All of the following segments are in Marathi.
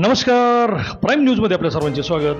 नमस्कार. प्राईम न्यूजमध्ये आपल्या सर्वांचे स्वागत.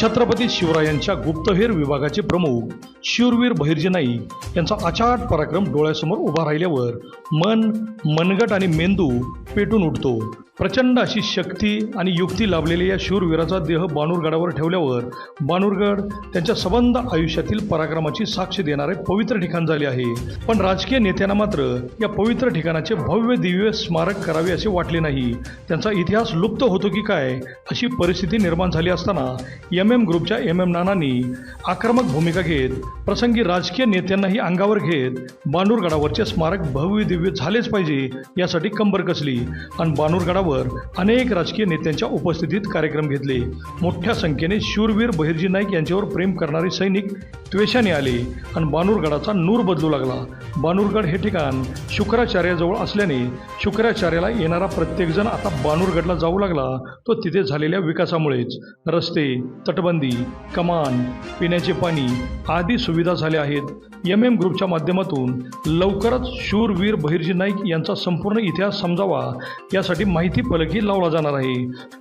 छत्रपती शिवरायांच्या गुप्तहेर विभागाचे प्रमुख शूरवीर बहिर्जी नाईक यांचा अचाट पराक्रम डोळ्यासमोर उभा राहिल्यावर मन मनगट आणि मेंदू पेटून उठतो. प्रचंड अशी शक्ती आणि युक्ती लाभलेल्या या शूरवीराचा देह बाणूरगडावर ठेवल्यावर बाणूरगड त्यांच्या सबंध आयुष्यातील पराक्रमाची साक्ष देणारे पवित्र ठिकाण झाले आहे. पण राजकीय नेत्यांना मात्र या पवित्र ठिकाणाचे भव्य दिव्य स्मारक करावे असे वाटले नाही. त्यांचा इतिहास लुप्त होतो की काय? अशी परिस्थिती निर्माण झाली असताना एम एम ग्रुपच्या एम एम नानांनी आक्रमक भूमिका घेत प्रसंगी राजकीय नेत्यांनाही अंगावर घेत बानूरगडावरचे स्मारक भव्य दिव्य झालेच पाहिजे यासाठी कंबर कसली आणि बानूरगडावर अनेक राजकीय नेत्यांच्या उपस्थितीत कार्यक्रम घेतले. मोठ्या संख्येने शूरवीर बहिर्जी नाईक यांच्यावर प्रेम करणारे सैनिक त्वेषाने आले आणि बानूरगडाचा नूर बदलू लागला. बानूरगड हे ठिकाण शुक्राचार्याजवळ असल्याने शुक्राचार्याला येणारा प्रत्येकजण आता बानूरगडला जाऊ लागला तो तिथे झालेल्या विकासामुळेच रस्ते तटबंदी कमान पिण्याचे पाणी आदी सुविधा झाल्या आहेत. एम एम ग्रुपच्या माध्यमातून लवकरच शूरवीर बहिर्जी नाईक यांचा संपूर्ण इतिहास समजावा यासाठी माहिती फलकही लावला जाणार आहे.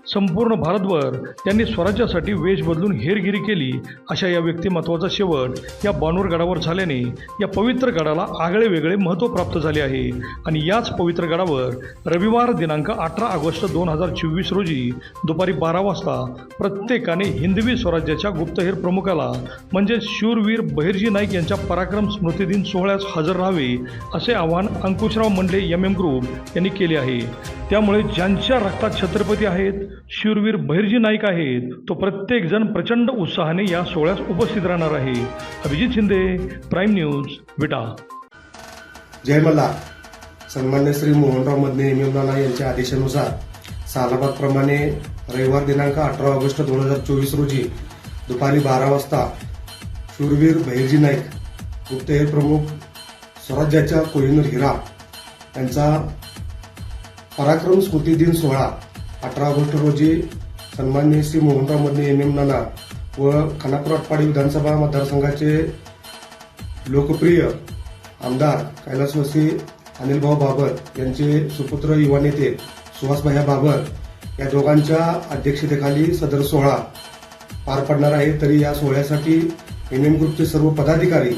संपूर्ण भारतभर त्यांनी स्वराज्यासाठी वेश बदलून हेरगिरी केली अशा या व्यक्तिमत्वाचा शेवट या बानूर गडावर झाल्याने या पवित्र गडाला आगळे वेगळे महत्त्व प्राप्त झाले आहे. आणि याच पवित्र गडावर रविवार दिनांक अठरा ऑगस्ट दोन हजार चोवीस रोजी दुपारी बारा वाजता प्रत्येकाने हिंदवी स्वराज्याच्या गुप्तहेर प्रमुखाला म्हणजे शूरवीर बहिर्जी नाईक यांच्या पराक्रम स्मृती दिन सोहळ्यास हजर राहावे असे आवाहन Ankushrao Mandle M M group यांनी केले आहे. त्यामुळे ज्यांच्या रक्तात छत्रपती आहेत शूरवीर बहिर्जी नाईक आहेत तो प्रत्येकजण प्रचंड उत्साहाने या सोहळ्यास उपस्थित राहणार आहे. Abhijit Shinde prime news Vita. जय मल्हार. सन्मान्य श्री मोहनराव मदने नाना यांच्या आदेशानुसार सालाबादप्रमाणे रविवार दिनांक अठरा ऑगस्ट दोन हजार चोवीस रोजी दुपारी बारा वाजता शूरवीर बहिर्जी नाईक गुप्तहेर प्रमुख स्वराज्याच्या कोहिनूर हिरा यांचा पराक्रम स्मृती दिन सोहळा अठरा ऑगस्ट रोजी सन्मान्य श्री मोहनराव मदने एम एम नाना व खानापूर आटपाडी विधानसभा मतदारसंघाचे लोकप्रिय आमदार कैलासवासी अनिलभाऊ बाबर यांचे सुपुत्र युवा नेते सुहासभाई बाबर या दोघांच्या अध्यक्षतेखाली सदर सोहळा पार पडणार आहे. तरी या सोहळ्यासाठी एम एम ग्रुपचे सर्व पदाधिकारी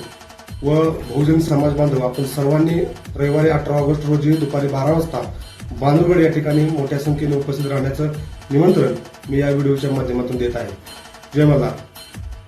व बहुजन समाज बांधव आपण सर्वांनी रविवारी अठरा ऑगस्ट रोजी दुपारी बारा वाजता बांधवगड या ठिकाणी मोठ्या संख्येने उपस्थित राहण्याचं निमंत्रण मी या व्हिडिओच्या माध्यमातून देत आहे. जय मल्हार